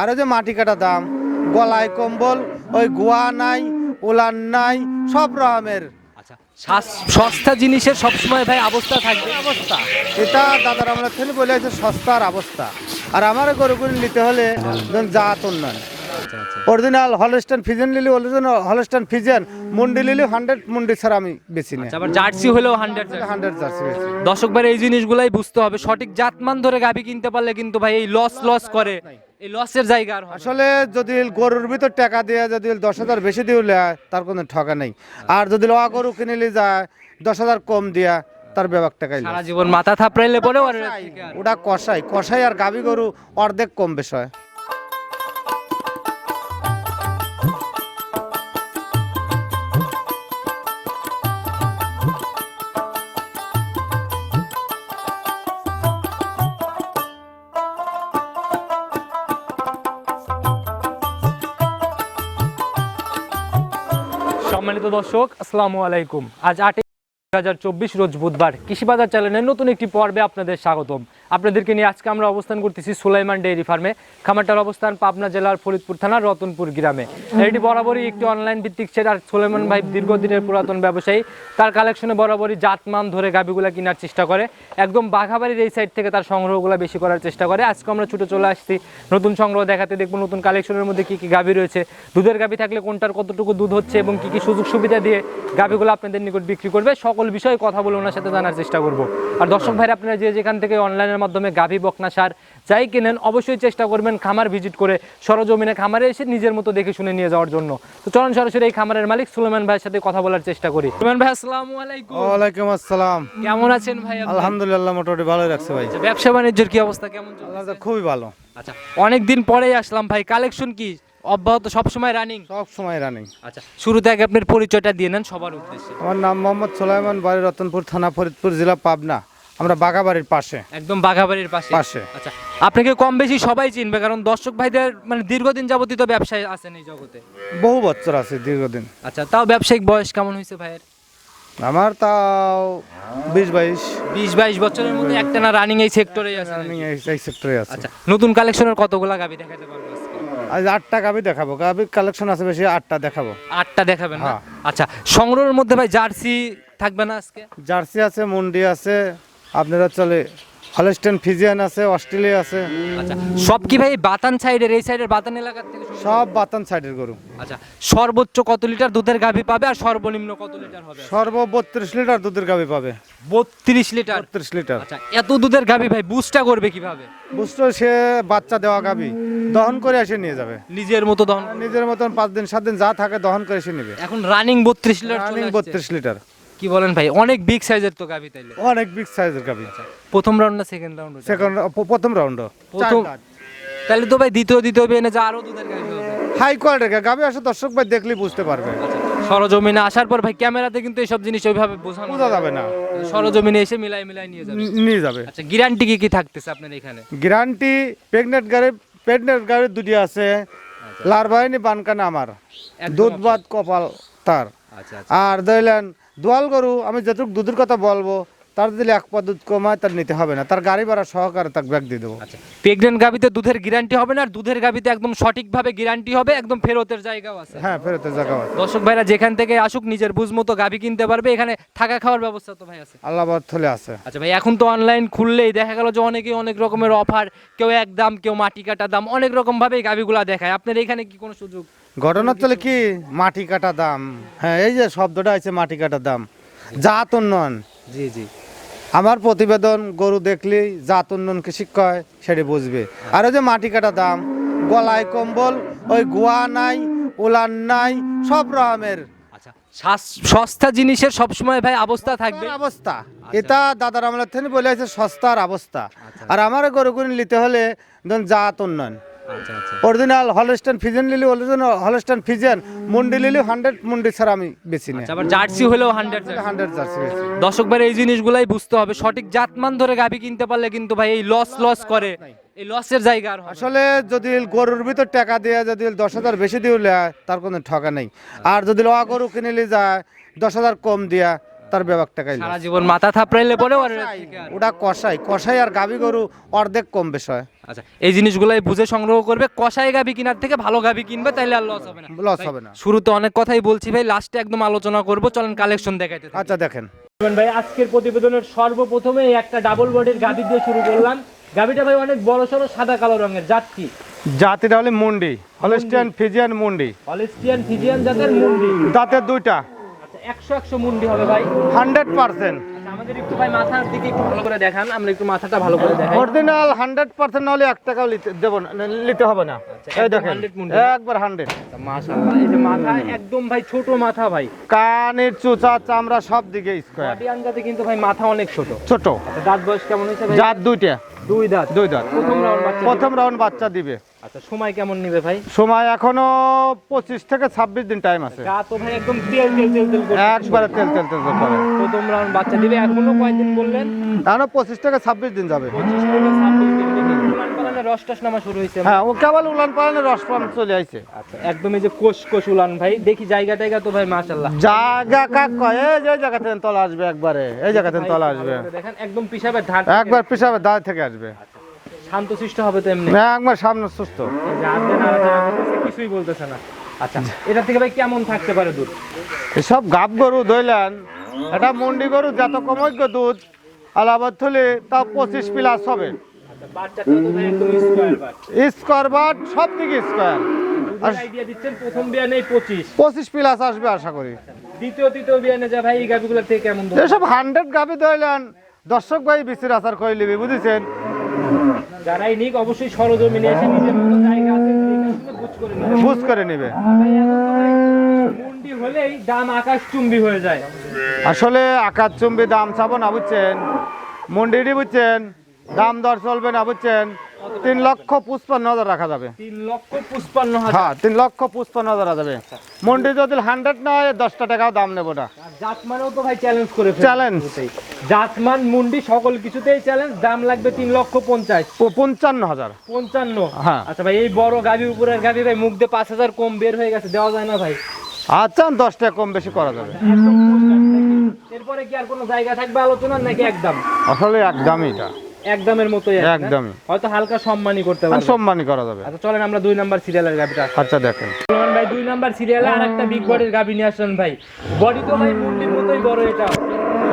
আর ওই যে মাটি কাটা দাম গলায় কম্বল ওই গোয়া নাই উলান নাই সব রকমের আচ্ছা সস্তা জিনিসের সবসময় ভাই অবস্থা থাকবে? অবস্থা। এটা দাদার আমরা থেকে বলে আছে সস্তার অবস্থা। আর আমার গরুগুলি নিতে হলে জাত উন্নয়ন। অরিজিনাল হলস্টান ফিজেন লিলি অরিজিনাল হলস্টান ফিজেন মুন্ডি লিলি হান্ড্রেড মুন্ডি ছাড়া আমি বেশি নেই। আচ্ছা, আবার জার্সি হলেও হান্ড্রেড হান্ড্রেড জার্সি বেশি। দর্শক ভাই এই জিনিসগুলাই বুঝতে হবে। সঠিক জাতমান ধরে গাভী কিনতে পারলে কিন্তু ভাই এই লস লস করে। এই লসের জায়গা আর আসলে যদি গরুর ভিতর টাকা দিয়ে যদি দশ হাজার বেশি দিয়ে তার কোনো ঠকা নেই। আর যদি অ গরু কিনিলে যায় দশ হাজার কম দিয়া তার ব্যাপার টাকাই সারা জীবন মাথা থাপড়াইলে পরেও ওটা কষাই কষাই আর গাবি গরু অর্ধেক কম বেশ হয়। দর্শক, আসসালামু আলাইকুম। আজ আটই হাজার চব্বিশ রোজ বুধবার কৃষি বাজার চ্যানেলের নতুন একটি পর্বে আপনাদের স্বাগতম। আপনাদেরকে নিয়ে আজকে আমরা অবস্থান করতেছি সুলাইমান ডেয়ারি ফার্মে। খামারটার অবস্থান পাবনা জেলার ফরিদপুর থানার রতনপুর গ্রামে। এটি বরাবরই একটি অনলাইন ভিত্তিক ছেড়ে আর সুলাইমান ভাই দীর্ঘদিনের পুরাতন ব্যবসায়ী। তার কালেকশনে বরাবরই জাতমান ধরে গাবিগুলা কেনার চেষ্টা করে। একদম বাঘাবাড়ির এই সাইড থেকে তার সংগ্রহগুলো বেশি করার চেষ্টা করে। আজকে আমরা ছুটে চলে আসছি নতুন সংগ্রহ দেখাতে। দেখব নতুন কালেকশনের মধ্যে কি কি গাভি রয়েছে। দুধের গাভি থাকলে কোনটার কতটুকু দুধ হচ্ছে এবং কী কী সুযোগ সুবিধা দিয়ে গাভিগুলো আপনাদের নিকট বিক্রি করবে। সকল বিষয়ে কথা বলে ওনার সাথে জানার চেষ্টা করব। আর দর্শক ভাইরা, আপনারা যে যেখান থেকে অনলাইনের মাধ্যমে গাভি বকনা সার যাই কেনেন অবশ্যই চেষ্টা করবেন খামার ভিজিট করে সরজমিনে খামারে এসে নিজের মতো দেখে শুনে নিয়ে যাওয়ার জন্য। তো চলুন সরাসরি এই খামারের মালিক সুলেমান ভাইয়ের সাথে কথা বলার চেষ্টা করি। সুলেমান ভাই আসসালামু আলাইকুম। ওয়ালাইকুম আসসালাম। কেমন আছেন ভাই আলহামদুলিল্লাহ মোটামুটি ভালোই রাখছে ভাই। আচ্ছা, ব্যবসা বাণিজ্যের কি অবস্থা কেমন চলছে? খুবই ভালো। আচ্ছা অনেক দিন পরেই আসলাম ভাই। কালেকশন কি? অব্যাহত সবসময় রানিং সব সময় রানিং আচ্ছা শুরুতে আগে আপনার পরিচয়টা দিয়ে নেন সবার উদ্দেশ্যে। আমার নাম মোহাম্মদ সোলাইমান বাড়ি রতনপুর থানা ফরিদপুর জেলা পাবনা। আমরা বাগাবাড়ির পাশে। একদম বাঘাবাড়ির পাশে। পাশে। আচ্ছা আপনাকে কম বেশি সবাই চিনবে কারণ দর্শক ভাইদের মানে দীর্ঘদিন যাবতীয় তো ব্যবসায় আছেন এই জগতে। বহু বছর আছে দীর্ঘদিন। আচ্ছা তাও ব্যবসায়িক বয়স কেমন হয়েছে ভাইয়ের? আমার তাও বিশ বাইশ। বিশ বাইশ বছরের মধ্যে একটা না রানিং এই সেক্টরেই আছে রানিং এই সেক্টরে আছে। আচ্ছা নতুন কালেকশনের কতগুলা গাবি দেখাতে পারব আজ আটটা গাবি দেখাবো। গাবি কালেকশন আছে বেশি আটটা দেখাবো। আটটা দেখাবেন না? হ্যাঁ। আচ্ছা সংগ্রহের মধ্যে ভাই জার্সি থাকবে না আজকে? জার্সি আছে মুন্ডি আছে আপনারা চলে হলস্টেন ফিজিয়ান আছে অস্ট্রেলিয়া আছে। আচ্ছা সব কি ভাই বাতান সাইডের এই সাইডের বাতান এলাকার থেকে? সব বাতান সাইডের গরু। আচ্ছা সর্বোচ্চ কত লিটার দুধের গাভি পাবে আর সর্বনিম্ন কত লিটার হবে? সর্ব বত্রিশ লিটার দুধের গাবি পাবে। বত্রিশ লিটার? বত্রিশ লিটার। আচ্ছা এত দুধের গাভি ভাই বুস্টটা করবে কীভাবে? বুঝতো সে বাচ্চা দেওয়া গাবি দহন করে এসে নিয়ে যাবে। নিজের মতো দহন নিজের মতন পাঁচ দিন সাত দিন যা থাকে দহন করে এসে নেবে। এখন রানিং বত্রিশ লিটার রানিং বত্রিশ লিটার। কি বলেন ভাই? অনেক বিগ সাইজের তো গাভি তাইলে। অনেক বিগ সাইজের গাবি প্রথম রাউন্ড না সেকেন্ড রাউন্ড সেকেন্ড প্রথম রাউন্ড প্রথম তাহলে তো ভাই দ্বিতীয় দ্বিতীয় বিয়ে যা আরও দুধের গাভি হবে। হাই কোয়ালিটির গাবি আসে দর্শক ভাই দেখলেই বুঝতে পারবে। আচ্ছা, সরজমিনে আসার পর ভাই ক্যামেরাতে কিন্তু এইসব জিনিস ওইভাবে বোঝানো বোঝা যাবে না। সরজমিনে এসে মিলাই মিলাই নিয়ে যাবে। নিয়ে যাবে। আচ্ছা গ্যারান্টি কি কি থাকতেছে আপনার এখানে? গ্যারান্টি প্রেগনেন্ট গাড়ি প্রেগনেন্ট গাড়ি দুটি আছে। লার বাহিনী বানকানা আমার। দুধ বাদ কপাল তার। আচ্ছা। আর ধরলেন দোয়াল গরু আমি যতটুকু দুধের কথা বলব তার দিলে এক পা দুধ কমায় তার নিতে হবে না। তার গাড়ি ভাড়া সহকারে তাকে ব্যাগ দিয়ে দেবো। আচ্ছা প্রেগনেন্ট গাভিতে দুধের গ্যারান্টি হবে না আর দুধের গাভিতে একদম সঠিকভাবে গ্যারান্টি হবে একদম ফেরতের জায়গাও আছে। হ্যাঁ ফেরতের জায়গা আছে। দর্শক ভাইরা যেখান থেকে আসুক নিজের বুঝ মতো গাভি কিনতে পারবে এখানে থাকা খাওয়ার ব্যবস্থা তো ভাই আছে। আল্লাহ থলে আছে। আচ্ছা ভাই এখন তো অনলাইন খুললেই দেখা গেল যে অনেকেই অনেক রকমের অফার কেউ এক দাম কেউ মাটি কাটা দাম অনেক রকম ভাবে গাভিগুলা দেখায়। আপনার এখানে কি কোনো সুযোগ? ঘটনা চলে কি মাটি কাটা দাম? হ্যাঁ এই যে শব্দটা আছে মাটি কাটা দাম। জাত উন্নয়ন। জি জি। আমার প্রতিবেদন গরু দেখলি জাত উন্নয়নকে শিক্ষা সেটি বুঝবে। আর ওই যে মাটি কাটা দাম গলায় কম্বল ওই গোয়া নাই উলান নাই সব রকমের আচ্ছা সস্তা জিনিসের সবসময় ভাই অবস্থা থাকবে? অবস্থা। এটা দাদার আমলের থেকে বলে আছে সস্তার অবস্থা। আর আমার গরুগুলি নিতে হলে ধরুন জাত উন্নয়ন। আচ্ছা আচ্ছা অরিজিনাল হলস্টান ফিজেন লিলি অরিজিনাল হলস্টান ফিজেন মুন্ডি লিলি হান্ড্রেড মুন্ডি ছাড়া আমি বেশি নেই। আচ্ছা, আবার জার্সি হলেও হান্ড্রেড হান্ড্রেড জার্সি দর্শক ভাই এই জিনিসগুলাই বুঝতে হবে। সঠিক জাতমান ধরে গাভি কিনতে পারলে কিন্তু ভাই এই লস লস করে। এই লসের জায়গা আর আসলে যদি গরুর ভিতর টাকা দিয়ে যদি দশ হাজার বেশি দিয়ে তার কোনো ঠকা নেই। আর যদি অ গরু কিনিলে যায় দশ হাজার কম দিয়া তার বিভাগ টাকাই সারা জীবন মাথা থাপড়াইলে পরে ওটা কষাই। কষাই আর গাবি গরু অর্ধেক কম বেশ হয়। আচ্ছা এই জিনিসগুলাই বুঝে সংগ্রহ করবে। কষাই গাবি কেনার থেকে ভালো গাবি কিনবে তাইলে আর লস হবে না। লস হবে না। শুরুতে অনেক কথাই বলছি ভাই লাস্টে একদম আলোচনা করব। চলেন কালেকশন দেখাইতে আচ্ছা দেখেন। ভাই আজকের প্রতিবেদনের সর্বপ্রথমে একটা ডাবল বডির গাবি দিয়ে শুরু করলাম। গাবিটা ভাই অনেক বড় সড়ো সাদা কালো রঙের যাত্রী জাতিটা হলে মুন্ডি হলিস্টিয়ান ফিজিয়ান মুন্ডি। হলিস্টিয়ান ফিজিয়ান জাতের মুন্ডি। দাঁতের দুইটা। একশো একশো মুন্ডি হবে ভাই। Hundred percent. আচ্ছা, আমাদের একটু ভাই মাথার দিকে একটু ভালো করে দেখান আমরা একটু মাথাটা ভালো করে দেখাই। অরিজিনাল হান্ড্রেড পার্সেন্ট এক টাকাও দেবো নিতে হবে না। এই দেখেন একবার হান্ড্রেড আচ্ছা, মাশাআল্লাহ এই যে মাথা একদম ভাই ছোট মাথা ভাই। কানের চুচা চামড়া সব দিকে স্কোয়ার কিন্তু ভাই মাথা অনেক ছোট। ছোট। আচ্ছা দাঁত বয়স কেমন হয়েছে ভাই? জাত দুইটা। দুই দাঁত। দুই দাঁত। প্রথম রাউন্ড বাচ্চা প্রথম রাউন্ড বাচ্চা দিবে। আচ্ছা সময় কেমন নিবে ভাই? সময় এখনও পঁচিশ থেকে ছাব্বিশ দিন টাইম আছে। গা তো ভাই একদম তেল তেল তেল তেল। একবারে তেল তেল তেল তেল করে। প্রথম রাউন্ড বাচ্চা দিবে। এখনও কয়দিন বললেন? এখনও পঁচিশ থেকে ছাব্বিশ দিন যাবে। পঁচিশ থেকে ছাব্বিশ দিন রস টস নামা শুরু হয়েছে হ্যাঁ ও কেবল উলান পালানে রস পান চলে আইছে। আচ্ছা একদম এই যে কোষ কোষ উলান ভাই দেখি জায়গা টাইগা তো ভাই মাশাআল্লাহ। জায়গা কাক কয়? এই যে জায়গা থেকে তলা আসবে একবারে এই জায়গা থেকে তলা আসবে। দেখেন একদম ধান একবার থেকে আসবে। শান্তশিষ্ট হবে তো এমনি? একবার সামনে সুস্থ কিছুই বলতেছে না। আচ্ছা এটা থেকে ভাই কেমন থাকতে পারে দুধ? এসব গাব গরু ধইলেন এটা মন্ডি গরু যত কমজ্ঞ দুধ আলাবাদ থলে তা পঁচিশ প্লাস হবে। স্কোয়ার বাট সব দিকে স্কোয়ার পঁচিশ। প্লাস আসবে আশা করি। দ্বিতীয় তৃতীয় বিয়ানে যা ভাই এই থেকে কেমন এসব হান্ড্রেড গাবি ধইলেন দর্শক ভাই বিচির আচার করে নিবি বুঝেছেন? যারাই নিক অবশ্যই সরজমিনে এসে নিজের মতো জায়গা আছে বুঝ করে নেবে। নিবে ভাই, এখন তো হলেই দাম আকাশ হয়ে যায়। আসলে আকাশ চুম্বি দাম চাবো না বুঝছেন? মন্ডিরই বুঝছেন? দাম দর চলবে না বুঝছেন? তিন লক্ষ পুষ্পান্ন হাজার রাখা যাবে। তিন লক্ষ পুষ্পান্ন হাজার। হ্যাঁ তিন লক্ষ হাজার যাবে। মন্ডি যদি হান্ড্রেড না হয় দশটা টাকাও দাম নেব না। জাতমানেও তো ভাই চ্যালেঞ্জ করে চ্যালেঞ্জ জাতমান মুন্ডি সকল কিছুতেই চ্যালেঞ্জ দাম লাগবে তিন লক্ষ পঞ্চাশ। পঞ্চান্ন হাজার। পঞ্চান্ন? হ্যাঁ। আচ্ছা ভাই এই বড় গাভি উপরের গাভি ভাই মুখ দিয়ে পাঁচ হাজার কম বের হয়ে গেছে দেওয়া যায় না ভাই। আচ্ছা দশ টাকা কম বেশি করা যাবে? এরপরে কি আর কোনো জায়গা থাকবে আলোচনার নাকি একদম? আসলে একদমই এটা একদমের মতোই একদমই। হয়তো হালকা সম্মানই করতে পারবে। সম্মানই করা যাবে। আচ্ছা চলেন আমরা দুই নাম্বার সিরিয়ালের গাবিটা। আচ্ছা দেখেন। ভাই দুই নাম্বার সিরিয়ালে আরেকটা বিগ বডির গাবি নিয়ে আসলেন ভাই। বডি তো ভাই মুন্ডির মতোই বড় এটা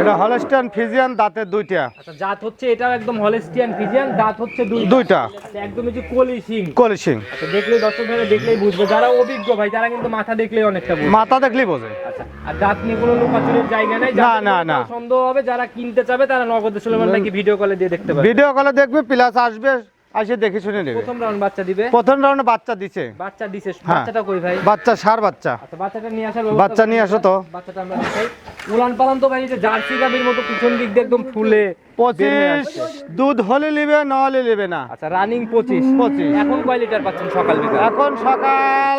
এটা হলস্টাইন ফিজিয়ান দাঁতের দুইটা। আচ্ছা জাত হচ্ছে এটাও একদম হলেস্টিয়ান ফিজিয়ান দাঁত হচ্ছে দুই দুইটা। আচ্ছা একদম এই যে কলি সিং কলিসিং আচ্ছা দেখলেই দর্শক ভাইরা দেখলেই বুঝবে যারা অভিজ্ঞ ভাই তারা কিন্তু মাথা দেখলেই অনেকটা বুঝবে। মাথা দেখলেই বোঝে। আচ্ছা আর দাঁত নিয়ে কোনো লুকাচুরির জায়গা নাই। না, না, না। সন্দেহ হবে যারা কিনতে চাবে তারা নগদে সুলেমান নাকি ভিডিও কলে দিয়ে দেখতে পাবে ভিডিও কলে দেখবে প্লাস আসবে আসে দেখে শুনে নেবে। প্রথম রাউন্ড বাচ্চা দিবে। প্রথম রাউন্ডে বাচ্চা দিছে। বাচ্চা দিছে হ্যাঁ। বাচ্চাটা কই ভাই? বাচ্চা সার বাচ্চা। আচ্ছা বাচ্চাটা নিয়ে আসার বাচ্চা নিয়ে আসো তো। বাচ্চাটা আমরা দেখাই। উলান পালান তো ভাই যে জার্সি গাবির মতো পিছন দিক দিয়ে একদম ফুলে পঁচিশ। দুধ হলে নিবে না হলে নিবে না। আচ্ছা রানিং পঁচিশ। পঁচিশ। এখন কয় লিটার পাচ্ছেন সকাল বিকাল? এখন সকাল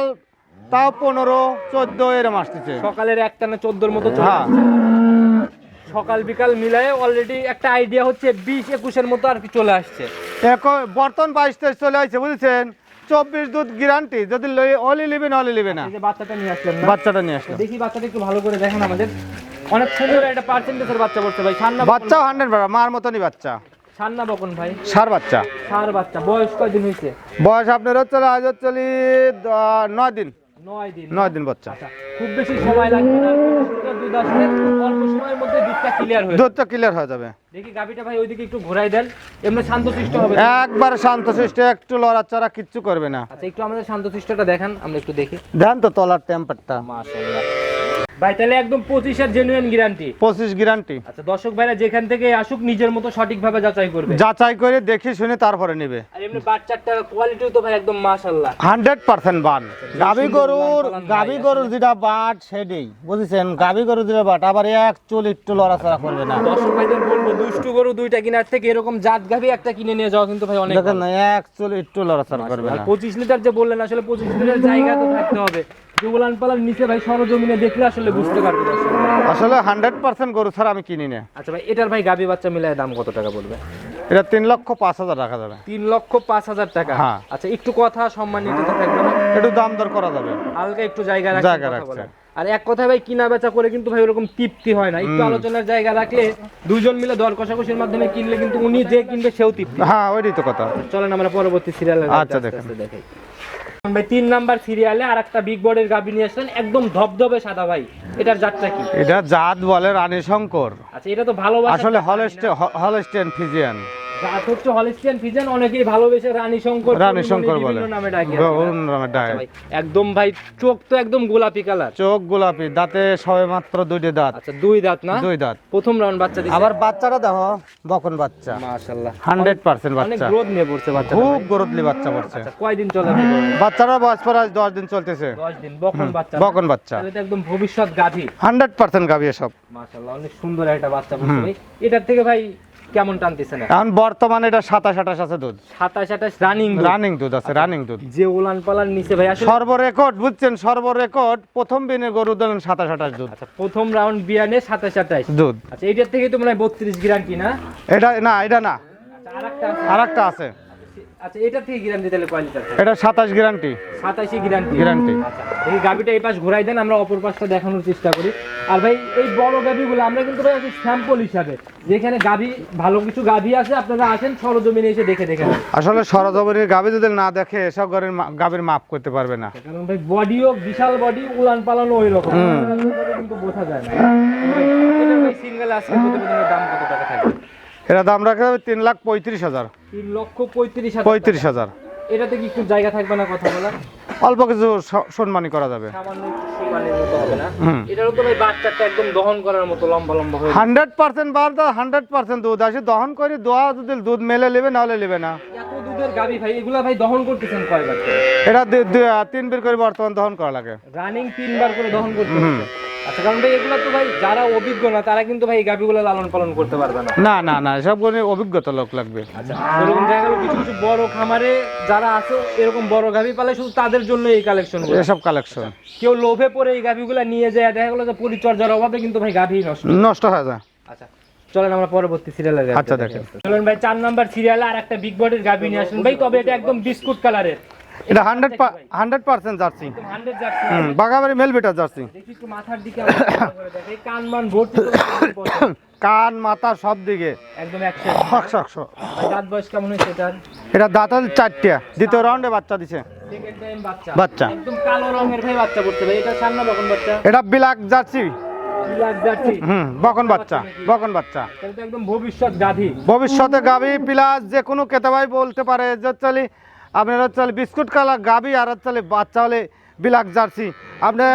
তাও পনেরো চোদ্দ এরম আসতেছে। সকালের একটানা চোদ্দোর মতো হ্যাঁ। সকাল বিকাল মিলায়ে অলরেডি একটা আইডিয়া হচ্ছে বিশ একুশের মতো আর কি চলে আসছে। এখন বর্তমান বাইশ তেইশ চলে আসছে বুঝেছেন? চব্বিশ দুধ গ্যারান্টি যদি হলে নিবে না হলে নিবে না বাচ্চাটা নিয়ে আসলেন বাচ্চাটা নিয়ে আসলো দেখি বাচ্চাটা একটু ভালো করে দেখেন আমাদের। অনেক সুন্দর একটা পার্সেন্টেজের বাচ্চা পড়ছে ভাই। সান্না বাচ্চা হান্ড্রেড মার মতনই বাচ্চা। সান্না বকন ভাই। সার বাচ্চা। সার বাচ্চা। বয়স কয়দিন হয়েছে? বয়স আপনার হচ্ছে আজ হচ্ছে নয় দিন। নয় দিন নয় দিন বাচ্চা। আচ্ছা খুব বেশি সময় লাগবে না। দুধ আসলে অল্প সময়ের মধ্যে দুধটা ক্লিয়ার হয়ে দুধটা ক্লিয়ার হয়ে যাবে। দেখি গাবিটা ভাই ওইদিকে একটু ঘোরাই দেন। এমনি শান্তশিষ্ট হবে। একবার শান্তশিষ্ট একটু লড়াচড়া কিচ্ছু করবে না। আচ্ছা একটু আমাদের শান্তশিষ্টটা দেখান আমরা একটু দেখি। দেন তো তলার টেম্পারটা মাশাআল্লাহ। ভাই তাহলে একদম পঁচিশের জেনুইন গ্যারান্টি পঁচিশ গ্যারান্টি আচ্ছা দর্শক ভাইরা যেখান থেকে আসুক নিজের মতো সঠিকভাবে যাচাই করবে। যাচাই করে দেখে শুনে তারপরে নেবে। আর এমনি বাচ্চাটার কোয়ালিটিও তো ভাই একদম মাশাআল্লাহ। হান্ড্রেড পার্সেন্ট বান। গাবি গরুর গাবি গরুর যেটা বাট সেটাই। বুঝেছেন? গাবি গরুর যেটা বাট আবার এক চুল একটু লড়াচড়া করবে না। দর্শক ভাইদের বলব দুষ্টু গরু দুইটা কেনার থেকে এরকম জাত গাভি একটা কিনে নিয়ে যাওয়া কিন্তু ভাই অনেক দেখেন না এক চুল একটু লড়াচড়া করবে না। পঁচিশ লিটার যে বললেন আসলে পঁচিশ লিটার জায়গা তো থাকতে হবে। যে পালার নিচে ভাই সরজমিনে দেখলে আসলে বুঝতে পারবে আসলে। হান্ড্রেড পার্সেন্ট গরু ছাড়া আমি কিনি না। আচ্ছা ভাই এটার ভাই গাবি বাচ্চা মিলায় দাম কত টাকা বলবে? এটা তিন লক্ষ পাঁচ হাজার রাখা যাবে। তিন লক্ষ পাঁচ হাজার টাকা? হ্যাঁ। আচ্ছা একটু কথা সম্মানিত থাকবে একটু দাম দর করা যাবে। হালকা একটু জায়গা জায়গা রাখছে। আর এক কথায় ভাই কিনা বেচা করে কিন্তু ভাই ওরকম তৃপ্তি হয় না। একটু আলোচনার জায়গা রাখলে দুজন মিলে দর কষাকষির মাধ্যমে কিনলে কিন্তু উনি যে কিনবে সেও তৃপ্তি। হ্যাঁ ওইটাই তো কথা। চলেন আমরা পরবর্তী সিরিয়ালে আচ্ছা, দেখেন। দেখাই। ভাই তিন নাম্বার সিরিয়ালে আর একটা বিগ বর্ডের গাভী নিয়ে আসলেন একদম ধবধবে সাদা ভাই এটার জাতটা কি এটা জাত বলে রানী শঙ্কর আচ্ছা এটা তো ভালোবাসা আসলে হলস্টেন হলস্টেন ফিজিয়ান জাত হচ্ছে হলিস্টিয়ান ফিজেন অনেকেই ভালোবেসে রানী শঙ্কর রানী শঙ্কর বলে। নামে ডাকে। নামে ডাকে। একদম ভাই চোখ তো একদম গোলাপি কালার। চোখ গোলাপি দাঁতে সবে মাত্র দুইটি দাঁত। আচ্ছা দুই দাঁত না? দুই দাঁত। প্রথম রাউন্ড বাচ্চা দিছে। আবার বাচ্চারা দেখো বকন বাচ্চা। মাশাআল্লাহ। হান্ড্রেড পার্সেন্ট অনেক বাচ্চা। গ্রোথ নিয়ে পড়ছে বাচ্চা খুব গরদলি বাচ্চা পড়ছে। আচ্ছা কয়দিন চলে বাচ্চারা বয়স পর আজ দশ দিন চলতেছে। দিন বকন বাচ্চা। বকন বাচ্চা। তাহলে একদম ভবিষ্যৎ গাভী। হান্ড্রেড পার্সেন্ট গাভী এসব। মাশাআল্লাহ অনেক সুন্দর একটা বাচ্চা পড়ছে এটার থেকে ভাই কেমন টানতেছে না? এখন বর্তমানে এটা সাতাশ আঠাশ আছে দুধ। সাতাশ আঠাশ রানিং রানিং দুধ আছে রানিং দুধ। যে উলান পালার নিচে ভাই আসলে সর্ব রেকর্ড বুঝছেন সর্ব রেকর্ড প্রথম দিনে গরু দিলেন সাতাশ আঠাশ দুধ। আচ্ছা প্রথম রাউন্ড বিয়ানে সাতাশ আঠাশ। দুধ। আচ্ছা এটার থেকে তো মনে হয় বত্রিশ গ্যারান্টি না এটা না এটা না। আচ্ছা আরেকটা আছে। আর একটা আছে। আচ্ছা এটা থেকে গ্যারান্টি তাহলে কয় লিটার? এটা সাতাশ গ্যারান্টি সাতাশি গ্যারান্টি গ্যারান্টি আচ্ছা এই গাবিটা এই পাশ ঘুরাই দেন আমরা অপর পাশটা দেখানোর চেষ্টা করি। আর ভাই এই বড় গাবিগুলো আমরা কিন্তু ভাই স্যাম্পল হিসাবে। যেখানে গাবি ভালো কিছু গাবি আছে আপনারা আসেন সরজমিনে এসে দেখে দেখে নেন। আসলে সরজমিনের গাবি যদি না দেখে এসব ঘরের গাবির মাপ করতে পারবে না। কারণ ভাই বডিও বিশাল বডি উলান পালানো ওই রকম কিন্তু বোঝা যায় না। সিঙ্গেল প্রতিবেদনের দাম কত টাকা থাকবে? এটা দাম রাখা যাবে তিন লাখ পঁয়ত্রিশ হাজার। তিন লক্ষ পঁয়ত্রিশ হাজার পঁয়ত্রিশ হাজার। এটাতে কি একটু জায়গা থাকবে না কথা বলা অল্প কিছু সম্মানী করা যাবে। হবে হান্ড্রেড পার্সেন্ট বার হান্ড্রেড পার্সেন্ট দুধ। দহন করে দোয়া যদি দুধ মেলে নেবে নাহলে নেবে না। দুধের গাবি ভাই এগুলা ভাই দহন করতেছেন কয়বার এটা দু- দু- তিন বের করে বর্তমান দহন করা লাগে। রানিং তিনবার করে দহন করতে আচ্ছা কারণ ভাই এগুলো তো ভাই যারা অভিজ্ঞ না তারা কিন্তু ভাই এই লালন পালন করতে পারবে না। না না গুলো অভিজ্ঞতা লোক লাগবে। আচ্ছা এরকম দেখা গেল কিছু কিছু বড় খামারে যারা আছে এরকম বড় গাভি পালে শুধু তাদের জন্য এই কালেকশন এসব কালেকশন কেউ লোভে পড়ে এই গাভিগুলো নিয়ে যায় দেখা গেলো যে পরিচর্যার অভাবে কিন্তু ভাই গাভি নষ্ট। নষ্ট হয়ে যায়। আচ্ছা চলেন আমরা পরবর্তী সিরিয়ালে আচ্ছা, দেখেন। চলেন ভাই চার নাম্বার সিরিয়ালে আর একটা বিগ বডির গাভি নিয়ে আসেন। ভাই তবে এটা একদম বিস্কুট কালারের এটা হান্ড্রেড হান্ড্রেড পার্সেন্ট জার্সি। বাগাবাড়ি মেল বেটার জার্সি। কান মাথা সব দিকে। দাঁত এটা দাঁতাল চারটে। দ্বিতীয় রাউন্ডে বাচ্চা দিছে। বাচ্চা। এটা বিলাক জার্সি। বকন বাচ্চা বকন বাচ্চা। ভবিষ্যৎ গাভী। ভবিষ্যতে গাবি প্লাস যে কোনো কেতাবাই বলতে পারে যে চলে আপনার হচ্ছে বিস্কুট কালার গাবি আর হচ্ছে বাচ্চা হলে বিলাক জার্সি। আপনি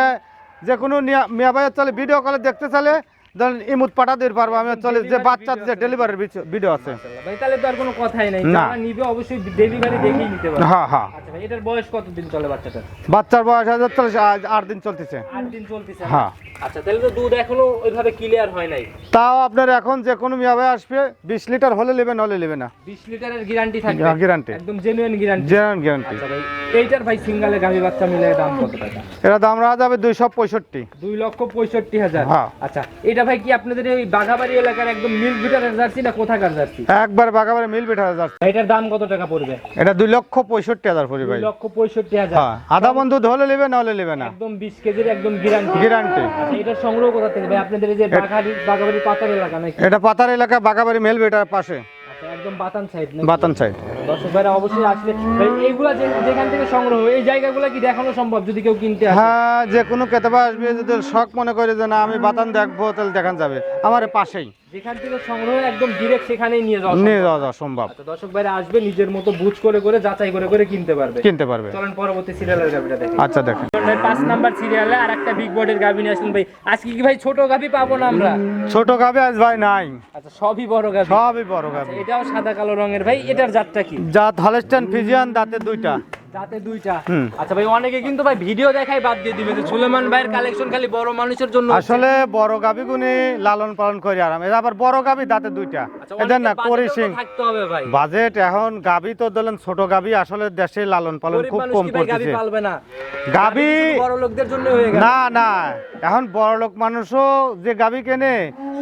যে কোনো মিয়া ভাই হচ্ছে ভিডিও কলে দেখতে চাইলে ধরেন ইমুদ পাঠা দিতে পারব আমি হচ্ছে যে বাচ্চার যে ডেলিভারির ভিডিও আছে। ভাই তাহলে তো আর কোনো কথাই নাই। যারা নিবে অবশ্যই ডেলিভারি দেখেই নিতে পারবে। হ্যাঁ হ্যাঁ। আচ্ছা ভাই এটার বয়স চলে বাচ্চাটার? বাচ্চার বয়স হচ্ছে আজ আট দিন চলতেছে। আট দিন চলতেছে হ্যাঁ। আচ্ছা তাহলে তো দুধ এখনও ওইভাবে ক্লিয়ার হয় নাই। তাও আপনার এখন যে কোনো মিয়া ভাই আসবে বিশ লিটার হলে নেবে নাহলে নেবে না। বিশ লিটারের গ্যারান্টি থাকবে। গ্যারান্টি একদম জেনুইন গ্যারান্টি জেনারেল গ্যারান্টি আচ্ছা ভাই এইটার ভাই সিঙ্গালে গাভী বাচ্চা মিলে দাম কত টাকা? এটা দাম রাখা যাবে দুইশো পঁয়ষট্টি। দুই লক্ষ পঁয়ষট্টি হাজার। হ্যাঁ। আচ্ছা এটা ভাই কি আপনাদের এই বাঘাবাড়ি এলাকার একদম মিল বিটারের জার্সি না কোথাকার জার্সি একবার বাঘাবাড়ি মিল জার্সি এটার দাম কত টাকা পড়বে? এটা দুই লক্ষ পঁয়ষট্টি হাজার পড়বে ভাই। লক্ষ পঁয়ষট্টি হাজার। হ্যাঁ আধা বন্ধু হলে নেবে নাহলে নেবে না। একদম বিশ কেজির একদম গ্যারান্টি গ্যারান্টি এটা সংগ্রহ কোথা থেকে? ভাই আপনাদের এই যে বাঘাবাড়ি বাঘাবাড়ি পাতার এলাকা নাকি? এটা পাতার এলাকা বাঘাবাড়ি মেল বেটার পাশে। আচ্ছা একদম বাতান সাইড বাতান সাইড দর্শক ভাইরা অবশ্যই আসলে ভাই এইগুলা যে- যেখান থেকে সংগ্রহ এই জায়গাগুলো কি দেখানো সম্ভব যদি কেউ কিনতে হ্যাঁ যে কোনো কেতাবা আসবে যদি শখ মনে করে যে না আমি বাতান দেখব তাহলে দেখান যাবে। আমার পাশেই। যেখান থেকে সংগ্রহ একদম ডিরেক্ট সেখানেই নিয়ে যাওয়া নিয়ে যাওয়া সম্ভব। আচ্ছা দর্শক ভাইরা আসবে নিজের মতো বুঝ করে করে যাচাই করে করে কিনতে পারবে। কিনতে পারবে। চলেন পরবর্তী সিরিয়ালের গাভিটা দেখি। আচ্ছা দেখেন। পাঁচ নাম্বার সিরিয়ালে আর একটা বিগ বডির গাভি নিয়ে আসলেন ভাই। আজকে কি ভাই ছোট গাভি পাবো না আমরা? ছোট গাবে আজ ভাই নাই। আচ্ছা সবই বড় গাভি সবই বড় গাবে। এটাও সাদা কালো রঙের ভাই। এটার জাতটা কি? জাত হলস্টাইন ফিজিয়ান দাঁতে দুইটা। দুইটা। আচ্ছা ভাই অনেকে কিন্তু ভাই ভিডিও দেখাই বাদ দিয়ে দিবে যে সুলেমান ভাইয়ের কালেকশন খালি বড় মানুষের জন্য আসলে বড় গাবি গুনি লালন পালন করি আরাম। এরা আবার বড় গাবি দাঁতে দুইটা। আচ্ছা, না করি সিং। বাজেট এখন গাবি তো দিলেন ছোট গাবি আসলে দেশে লালন পালন খুব কম করতেছে। না? বড় লোকদের জন্য হয়ে গেল না না এখন বড় লোক মানুষও যে গাবি কেনে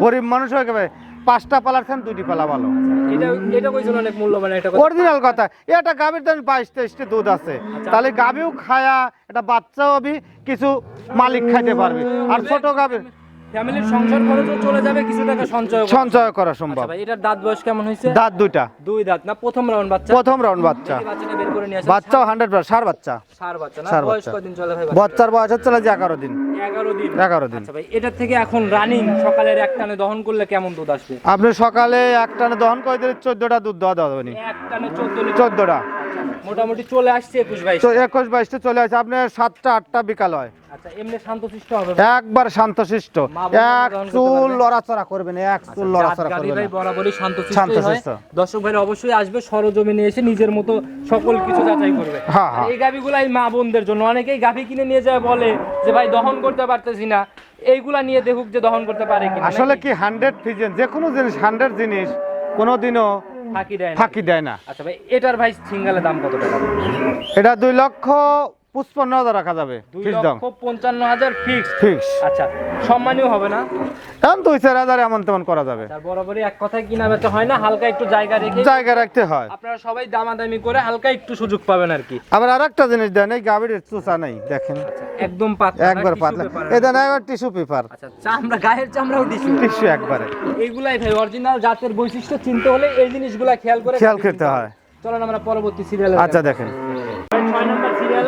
গরিব মানুষও একেবারে পাঁচটা পালার খান দুটি পালা ভালো। এটা এটা অনেক মূল্যবান একটা কথা। অরিজিনাল কথা। এটা গাভীর দাম বাইশ তেইশটি দুধ আছে। তাহলে গাভীও খায়া এটা বাচ্চাও কিছু মালিক খাইতে পারবে। আর ছোট গাভীর ফ্যামিলির সংসার খরচও চলে যাবে কিছু টাকা সঞ্চয় সঞ্চয় করা আচ্ছা সম্ভব ভাই এটার দাঁত বয়স কেমন হয়েছে? দাঁত দুইটা। দুই দাঁত না প্রথম রাউন্ড বাচ্চা? প্রথম রাউন্ড বাচ্চা। বাচ্চাটা বের করে নিয়ে বাচ্চাও হান্ড্রেড সার বাচ্চা। সার বাচ্চা না? বয়স বাচ্চা। কদিন চলে ভাই বাচ্চার বয়স হচ্ছে যে এগারো দিন। এগারো দিন। এগারো দিন। আচ্ছা ভাই এটার থেকে এখন রানিং সকালের এক টানে দহন করলে কেমন দুধ আসবে? আপনি সকালে একটানে দহন করে দিলে চোদ্দটা দুধ দেওয়া দেওয়া যাবে নি। এক টানে চোদ্দ লিটার। চোদ্দটা। মোটামুটি চলে আসছে একুশ বাইশ। তো একুশ বাইশটা চলে আসে আপনার সাতটা আটটা বিকাল হয়। আচ্ছা এমনি শান্তশিষ্ট হবে একবার শান্তশিষ্ট। এক চুল লড়াচড়া করবেন এক চুল লড়াচড়া করবেন বরাবরই শান্তশিষ্ট শান্তশিষ্ট। দর্শক ভাই অবশ্যই আসবে সরজমিনে এসে নিজের মতো সকল কিছু যাচাই করবে। আর। এই গাভিগুলাই মা বোনদের জন্য। অনেকেই গাভী কিনে নিয়ে যায় বলে যে ভাই দহন করতে পারতেছি না। এইগুলা নিয়ে দেখুক যে দহন করতে পারে কিনা। আসলে কি হান্ড্রেড ফিজেন যে কোনো জিনিস হান্ড্রেড জিনিস কোনোদিনও ফাঁকি দেয় না। ফাঁকি দেয় না। আচ্ছা ভাই এটার ভাই সিঙ্গেলের দাম কত টাকা? এটা দুই লক্ষ পঁচপান্ন হাজার রাখা যাবে পঞ্চান্ন হাজার ফিক্স ফিক্স আচ্ছা সম্মানীয় হবে না? এখন দুই চার হাজার এমন তেমন করা যাবে। বরাবরই এক কথায় কিনা বেচা হয় না হালকা একটু জায়গা রেখে জায়গা রাখতে হয়। আপনারা সবাই দামাদামি করে হালকা একটু সুযোগ পাবেন আর কি। আবার আর একটা জিনিস দেন এই গাভীর চুষা নেই দেখেন। একদম পাতলা একবার পাতলা। paper। এ দেন একবার টিস্যু পেপার। আচ্ছা চামড়া গায়ের চামড়াও দিছি টিস্যু একবারে। এইগুলাই ভাই অরিজিনাল জাতের বৈশিষ্ট্য চিনতে হলে এই জিনিসগুলা খেয়াল করে খেয়াল করতে হয়। চলেন আমরা পরবর্তী সিরিয়ালে আচ্ছা দেখেন।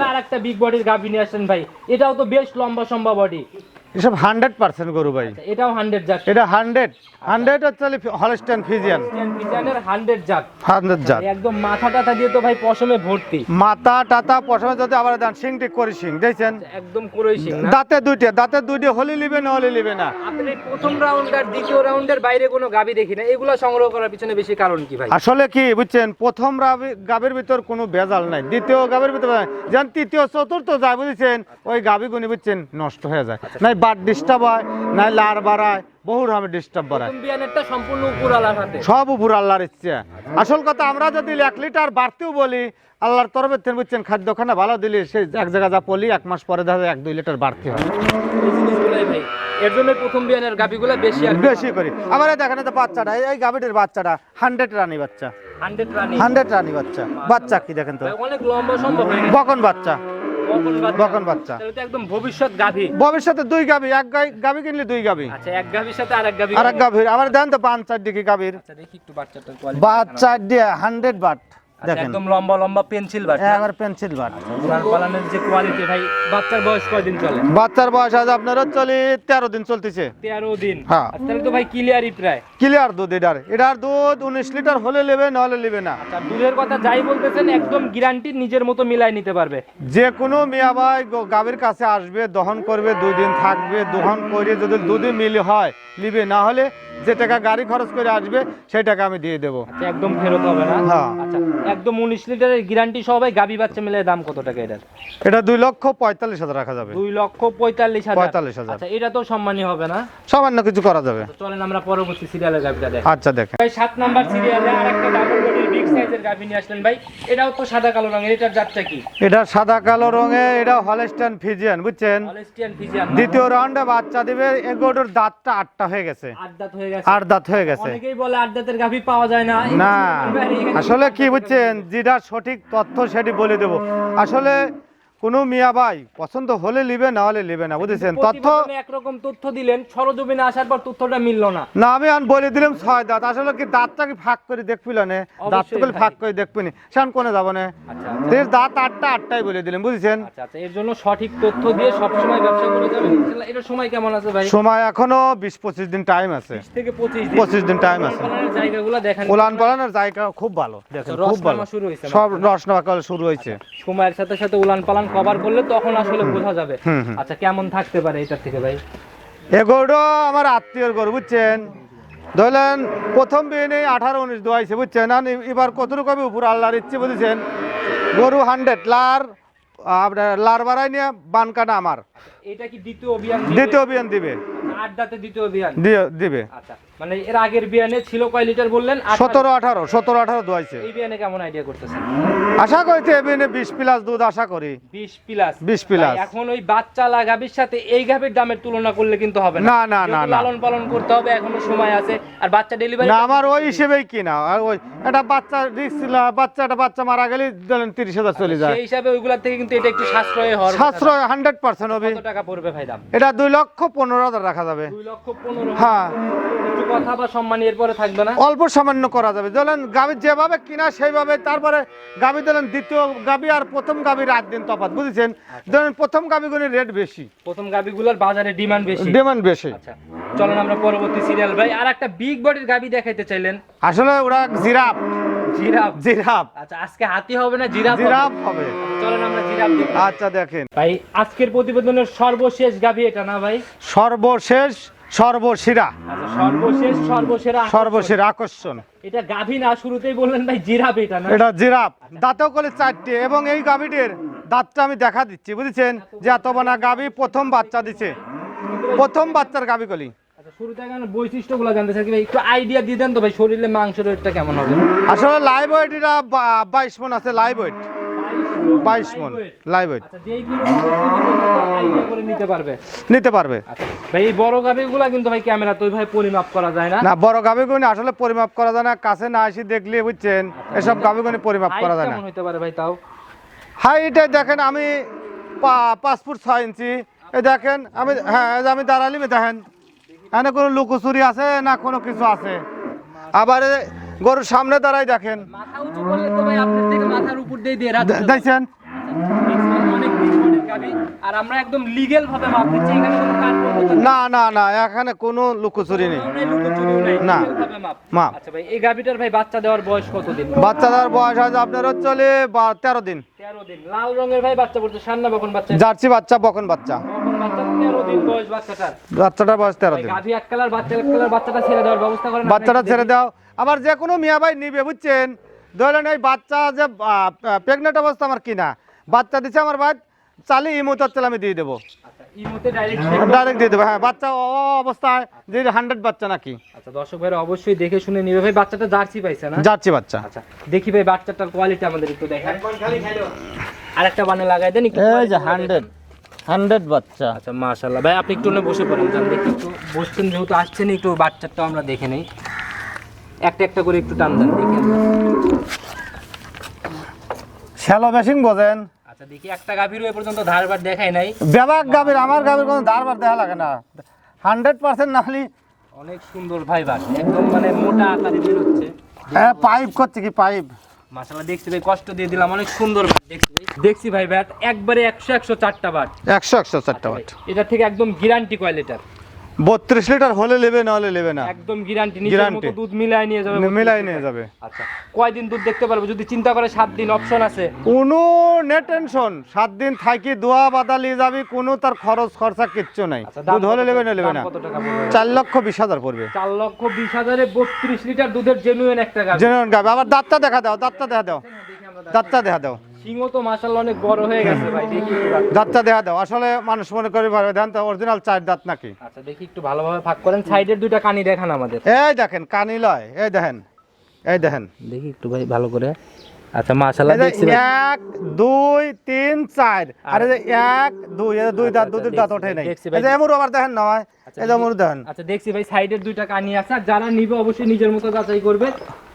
আর একটা বিগ বডির গাভী নিয়ে আসছেন ভাই। এটাও তো বেশ লম্বা সম্ভব বডি এসব হান্ড্রেড পার্সেন্ট গরু ভাই। এটাও হান্ড্রেড জাত। এটা হান্ড্রেড হান্ড্রেড হচ্ছে ফিজিয়ান হান্ড্রেড জাত। হান্ড্রেড জাত। একদম মাথা টাথা দিয়ে তো ভাই পশমে ভর্তি। মাথা টাতা পশমে যদি আবার দেন ঠিক করে সিং দেখছেন? একদম কুরই সিং দাঁতে দুইটা দাঁতে দুইটা হলি লিবে না হলে লিবে না। আপনি প্রথম রাউন্ড আর দ্বিতীয় রাউন্ডের বাইরে কোনো গাবি দেখি না এগুলো সংগ্রহ করার পিছনে বেশি কারণ কি ভাই? আসলে কি বুঝছেন প্রথম গাভীর ভিতর কোনো ভেজাল নাই দ্বিতীয় গাভীর ভিতর যেন তৃতীয় চতুর্থ যায় বুঝছেন ওই গাভী গুনি বুঝছেন নষ্ট হয়ে যায়। বাট ডিস্টার্ব হয় নাই লার বাড়ায় বহু রকমের ডিস্টার্ব বাড়ায়। সম্পূর্ণ হাতে। সব উপর আল্লাহর ইচ্ছে। আসল কথা আমরা যদি এক লিটার বাড়তেও বলি আল্লাহর তরফের থেকে বুঝছেন খাদ্যখানা ভালো দিলে সে এক জায়গা যা পলি এক মাস পরে দেখা এক দুই লিটার বাড়তে হয়। এর জন্য প্রথম বিয়ানের গাবিগুলো বেশি আর বেশি করি। দেখেন বাচ্চাটা এই- গাভীটির বাচ্চাটা হান্ড্রেড রানি বাচ্চা। হান্ড্রেড রানি। হান্ড্রেড রানি বাচ্চা। বাচ্চা কি দেখেন তো? অনেক লম্বা সম্ভব। হয়ে বকন বাচ্চা। বকন বাচ্চা। তাহলে তো একদম ভবিষ্যৎ গাভী। ভবিষ্যতে দুই গাভী এক গাই গাভী কিনলে দুই গাভী। আচ্ছা এক গাভীর সাথে আর গাভী আর গাভীর। আবার দেন তো পাঁচ চার দিকে গাভীর। আচ্ছা দেখি একটু বাচ্চাটার কোয়ালিটি বাচ্চা দিয়ে হান্ড্রেড বাট দেখেন একদম লম্বা লম্বা পেন্সিল একবার পেন্সিল বাট। উড়ান পালানের যে কোয়ালিটি ভাই বাচ্চার বয়স কয়দিন চলে? বাচ্চার বয়স আজ আপনার চলে তেরো দিন চলতেছে। তেরো দিন। হ্যাঁ। আচ্ছা, তাহলে তো ভাই ক্লিয়ারই প্রায়। ক্লিয়ার দুধ এটার। এটার দুধ উনিশ লিটার হলে নেবে নাহলে নেবে না। আচ্ছা দুধের কথা যাই বলতেছেন একদম গ্যারান্টি নিজের মতো মিলাই নিতে পারবে। যে কোনো মিয়া ভাই গ- গাভীর কাছে আসবে দহন করবে দুই দিন থাকবে দহন করে যদি দুধে মিল হয় নিবে না হলে যে টাকা গাড়ি খরচ করে আসবে সেই টাকা আমি দিয়ে দেবো। আচ্ছা একদম ফেরত হবে না? হ্যাঁ। আচ্ছা একদম উনিশ লিটারের গ্যারান্টি সবাই গাবি বাচ্চা মিলে দাম কত টাকা এটার? এটা দুই লক্ষ পঁয়তাল্লিশ হাজার রাখা যাবে। দুই লক্ষ পঁয়তাল্লিশ হাজার। পঁয়তাল্লিশ হাজার। আচ্ছা এটা তো সম্মানী হবে না? সামান্য কিছু করা যাবে। চলেন আমরা পরবর্তী সিরিয়ালের গাবিটা দেখ। আচ্ছা দেখেন। ভাই সাত নাম্বার সিরিয়ালে আর একটা ডাবল বডির বিগ সাইজের গাভি নিয়ে আসলেন ভাই। এটাও তো সাদা কালো রঙের এটার জাতটা কি? এটা সাদা কালো রঙে এটা হলেস্টান ফিজিয়ান বুঝছেন? হলেস্টিয়ান ফিজিয়ান দ্বিতীয় রাউন্ডে বাচ্চা দিবে এগোডোর দাঁতটা আটটা হয়ে গেছে। আট দাঁত হয়ে গেছে আট দাঁত হয়ে গেছে। অনেকেই বলে আট দাঁতের গাভি পাওয়া যায় না। না আসলে কি বুঝছেন যেটা সঠিক তথ্য সেটি বলে দেব। আসলে কোনো মিয়া ভাই পছন্দ হলে লিবে না হলে লিবে না বুঝেছেন? তথ্য একরকম তথ্য দিলেন সরজমিনে আসার পর তথ্যটা মিললো না। না আমি আন বলে দিলাম ছয় দাঁত। আসলে কি দাঁতটা কি ফাঁক করে দেখবিল না? দাঁত অবশ্যই করে ভাই। ফাঁক করে দেখবি নি কোনে যাব না? আচ্ছা। এর দাঁত আটটা আটটাই বলে দিলাম বুঝেছেন? আচ্ছা আচ্ছা এর জন্য সঠিক তথ্য দিয়ে সবসময় ব্যবসা করে যাবেন। এটার সময় কেমন আছে ভাই? সময় এখনও বিশ পঁচিশ দিন টাইম আছে। বিশ থেকে পঁচিশ দিন। পঁচিশ দিন টাইম আছে। জায়গাগুলো দেখেন। উলান পালানের জায়গা খুব ভালো দেখেন আচ্ছা, খুব ভালো। শুরু হয়েছে। সব রস নেওয়া শুরু হয়েছে। সময়ের সাথে সাথে উলান পালান কভার করলে তখন আসলে বোঝা যাবে। আচ্ছা কেমন থাকতে পারে এটার থেকে ভাই? এ এগোড়ো আমার আত্মীয়র গরু বুঝছেন? ধরলেন প্রথম বিয়ে আঠারো উনিশ দোয়াইছে বুঝছেন? আর এবার কতটুকু হবে? উপর আল্লাহর ইচ্ছে বুঝেছেন? গরু হান্ড্রেড লার আপনার লার বাড়াই নিয়ে বান কাটা আমার। এটা কি দ্বিতীয় অভিযান দিবে? দ্বিতীয় বিয়ান দিবে। আড্ডাতে দ্বিতীয় অভিযান? দিবে। আচ্ছা। মানে এর আগের বিয়ানে ছিল কয় লিটার বললেন। সতেরো আঠারো সতেরো আঠারো দোয়াইছে এই বিয়ানে কেমন আইডিয়া করতেছেন? আশা করছি এবিনে বিশ প্লাস দুধ আশা করি। বিশ প্লাস। 20 plus। এখন ওই বাচ্চা লাগাবির সাথে এই গাভীর দামের তুলনা করলে কিন্তু হবে না, না, না, না। লালন পালন করতে হবে এখনও সময় আছে। আর বাচ্চা ডেলিভারি না আমার ওই হিসেবেই কিনা। আর ওই একটা বাচ্চা রিস্ক বাচ্চা একটা বাচ্চা মারা গেলে ধরেন তিরিশ হাজার চলে যায়। সেই হিসাবে ওইগুলা থেকে কিন্তু এটা একটু সাশ্রয় হওয়ার সাশ্রয় হান্ড্রেড পার্সেন্ট হবে। কত টাকা পড়বে ভাই দাম? এটা দুই লক্ষ পনেরো হাজার রাখা যাবে। দুই লক্ষ পনেরো। হ্যাঁ। কথা বা সম্মানী এরপরে থাকবে না? অল্প সামান্য করা যাবে। ধরেন গাভী যেভাবে কিনা সেইভাবে তারপরে গাবি ধরেন দ্বিতীয় গাবি আর প্রথম গাভীর আট দিন তফাত বুঝেছেন? ধরেন প্রথম গাভীগুলির রেট বেশি। প্রথম গাবিগুলোর বাজারে ডিমান্ড বেশি। ডিমান্ড বেশি। আচ্ছা চলেন আমরা পরবর্তী সিরিয়াল ভাই। আর একটা বিগ বডির গাবি দেখাইতে চাইলেন। আসলে ওরা জিরাফ। জিরাফ? জিরাফ। আচ্ছা আজকে হাতি হবে না জিরাফ জিরাফ হবে। চলেন আমরা জিরাফ আচ্ছা দেখেন। ভাই আজকের প্রতিবেদনের সর্বশেষ গাবি এটা না ভাই? সর্বশেষ সর্বশিরা। আচ্ছা সর্বশেষ সর্বসেরা আকর্ষণ। আকর্ষণ। এটা গাভি না শুরুতেই বললেন ভাই জিরাফ এটা না? এটা জিরাফ। দাঁতেও করে চারটে এবং এই গাভীটির দাঁতটা আমি দেখা দিচ্ছি বুঝেছেন? যে এত বানা গাভী প্রথম বাচ্চা দিছে। প্রথম বাচ্চার গাভী কলি। আচ্ছা শুরুতে বৈশিষ্ট্যগুলো জানতে চাই ভাই একটু আইডিয়া দিয়ে দেন তো ভাই শরীরে মাংস রেটটা কেমন হবে? আসলে লাইভ ওয়েট এটা বাইশ মন আছে লাইভ ওয়েট বাইশ মন। লাইভ ওয়েট আচ্ছা নিতে পারবে? নিতে পারবে। আচ্ছা ভাই এই বড় গাভিগুলা কিন্তু ভাই ক্যামেরা তো ভাই পরিমাপ করা যায় না। না বড় গাভীগুনি আসলে পরিমাপ করা যায় না। কাছে না আসি দেখলে বুঝছেন এসব গাভীগুনি পরিমাপ করা যায় না। হইতে পারে ভাই তাও? হাইটে দেখেন আমি পাঁচ ফুট ছয় ইঞ্চি। এই দেখেন আমি হ্যাঁ আমি দাঁড়ালি দেখেন। এখানে কোনো লুকোচুরি আছে না কোনো কিছু আছে? আবার গরুর সামনে দাঁড়াই দেখেন। দেখছেন? আর আমরা একদম লিগেল ভাবে মাপ দিচ্ছি এখানে কোনো না? না না এখানে কোনো লুকোচুরি নেই। না। মাপ। আচ্ছা ভাই এই গাভিটার ভাই বাচ্চা দেওয়ার বয়স কতদিন? বাচ্চাদের বয়স আছে আপনার হচ্ছে বা তেরো দিন। তেরো দিন। লাল রঙের ভাই বাচ্চা পড়ছে সান্না বকন বাচ্চা। জার্সি বাচ্চা বকন বাচ্চা। বাচ্চা দিন বয়স বাচ্চাটার। বয়স তেরো দিন। বাচ্চা বাচ্চাটা ছেড়ে দেওয়ার দাও। আবার যে কোনো মিয়া ভাই নিবে বুঝছেন? ধরেন এই বাচ্চা যে প্রেগনেন্ট অবস্থা আমার কিনা। বাচ্চা দিচ্ছে আমার ভাই চালি ইমোতার তেল আমি দিয়ে দেবো। আচ্ছা ইমোতে ডাইরেক্ট ডাইরেক্ট দিয়ে দেবো। হ্যাঁ বাচ্চা অবস্থায় যে হান্ড্রেড বাচ্চা নাকি? আচ্ছা দর্শক ভাইরা অবশ্যই দেখে শুনে নিবে। ভাই বাচ্চাটা জার্সি পাইছে না? যাচ্ছি বাচ্চা। আচ্ছা দেখি ভাই বাচ্চাটার কোয়ালিটি আমাদের একটু দেখান। আরেকটা বানে লাগাই দেন একটু এই যে হান্ড্রেড হান্ড্রেড বাচ্চা। আচ্ছা ভাই আপনি একটু বসে পড়েন যান দেখি একটু বসছেন যেহেতু আসছেন একটু বাচ্চাটা আমরা দেখে নেই। একটা একটা করে একটু টান দেন শ্যালো মেশিন বোঝেন। আচ্ছা দেখি একটা গাভীর ওই পর্যন্ত ধারবার দেখাই নাই। বেবাক গাভীর আমার গাভীর কোনো ধারবার দেখা লাগে না। হান্ড্রেড পার্সেন্ট নাহলে অনেক সুন্দর ভাই বাস একদম মানে মোটা আকারে বের হচ্ছে। হ্যাঁ পাইপ করছে কি পাইপ মাশাআল্লাহ দেখছি ভাই কষ্ট দিয়ে দিলাম অনেক সুন্দর ব্যাট দেখছি দেখছি ভাই ব্যাট একবারে 100 104টা ব্যাট 100 104টা বাট এটা থেকে একদম গ্যারান্টি কোয়ালিটার 32 লিটার হলে নেবে না হলে নেবে না। একদম গ্যারান্টি নিজের মতো দুধ মিলাই নিয়ে যাবে মিলাই নিয়ে যাবে। আচ্ছা কয়দিন দুধ দেখতে পারবে? যদি চিন্তা করে 7 দিন অপশন আছে। কোনো নে টেনশন 7 দিন থাকি দোয়া বাদালি নিয়ে যাবে কোনো তার খরচ খরচা কিচ্ছু নাই। আচ্ছা, দুধ হলে নেবে না নেবে না। 4 লক্ষ 20 হাজার পড়বে। 4 লক্ষ 20 হাজারে 32 লিটার দুধের জেনুইন একটা গাবে। জেনুইন গাবে। আবার দাঁতটা দেখা দাও দাঁতটা দেখা দাও। দাঁতটা দেখা দাও। তো অনেক বড় হয়ে গেছে ভাই দেখি দাঁতটা দেখা দাও। আসলে মানুষ মনে করে পারবে ধান তো অরিজিনাল চার দাঁত নাকি? আচ্ছা দেখি একটু ভালোভাবে ভাগ করেন। সাইডের দুইটা কানি দেখান আমাদের। এই দেখেন কানি লয় এই দেখেন এই দেখেন। দেখি একটু ভাই ভালো করে। আচ্ছা দেখছি ভাই। এক দুই তিন চার। আর এই যে এক দুই এই দুই দাঁত দুধের দাঁত ওঠে নাই। এই যে এমুর আবার দেখেন নয় আচ্ছা, এই যে এমুর দেখেন। আচ্ছা দেখছি ভাই সাইডের দুইটা কানি আছে। আর যারা নিবে অবশ্যই নিজের মতো যাচাই করবে।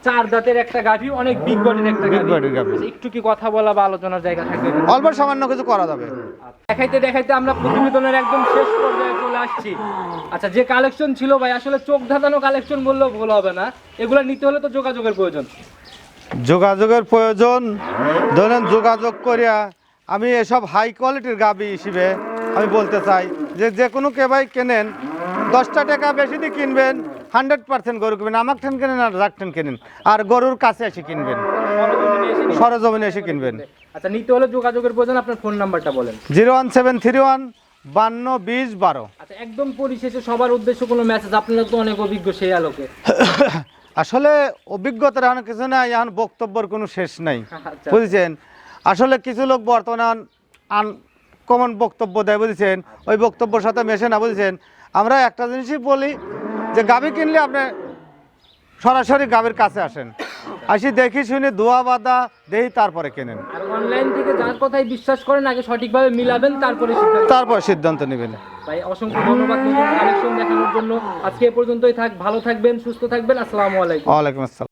চার দাঁতের একটা গাভি অনেক বিগ বডির একটা Big গাভি। Body র গাভী। আচ্ছা, একটু কি কথা বলা বা আলোচনার জায়গা থাকবে? অল্প সামান্য কিছু করা যাবে। দেখাইতে দেখাইতে আমরা প্রতিবেদনের একদম শেষ পর্যায়ে চলে আসছি। আচ্ছা যে কালেকশন ছিল ভাই আসলে চোখ ধাঁধানো কালেকশন বললেও ভুল হবে না। এগুলো নিতে হলে তো যোগাযোগের প্রয়োজন। যোগাযোগের প্রয়োজন। ধরেন যোগাযোগ করিয়া আমি এসব হাই কোয়ালিটির গাবি হিসেবে আমি বলতে চাই যে যে কোনো কে ভাই কেনেন দশটা টাকা বেশি দিয়ে কিনবেন হান্ড্রেড পার্সেন্ট গরু কিনবেন আমার ঠেন কেনেন আর রাগ ঠেন কেনেন আর গরুর কাছে এসে কিনবেন সরজমিনে এসে সরজমিনে এসে কিনবেন। আচ্ছা নিতে হলে যোগাযোগের প্রয়োজন আপনার ফোন নাম্বারটা বলেন। Zero one seven three one বান্ন বিশ বারো। আচ্ছা একদম পরিশেষে সবার উদ্দেশ্য কোনো মেসেজ আপনারা তো অনেক অভিজ্ঞ সেই আলোকে। আসলে অভিজ্ঞতার এখন কিছু নাই এখন বক্তব্যর কোনো শেষ নাই। বুঝছেন বুঝেছেন? আসলে কিছু লোক বর্তমান আন কমন বক্তব্য দেয় বুঝেছেন? ওই বক্তব্যর সাথে মেশে না বুঝেছেন? আমরা একটা জিনিসই বলি যে গাভী কিনলে আপনি সরাসরি গাভীর কাছে আসেন। আসি দেখি শুনে দোয়া বাদা দেই তারপরে কেনেন। আর অনলাইন থেকে যার কথাই বিশ্বাস করেন আগে সঠিকভাবে মিলাবেন তারপরে তারপর সিদ্ধান্ত নেবেন। ভাই অসংখ্য ধন্যবাদ কালেকশন দেখানোর জন্য। আজকে এ পর্যন্তই থাক ভালো থাকবেন সুস্থ থাকবেন। আসসালামু আলাইকুম। ওয়ালাইকুম আসসালাম।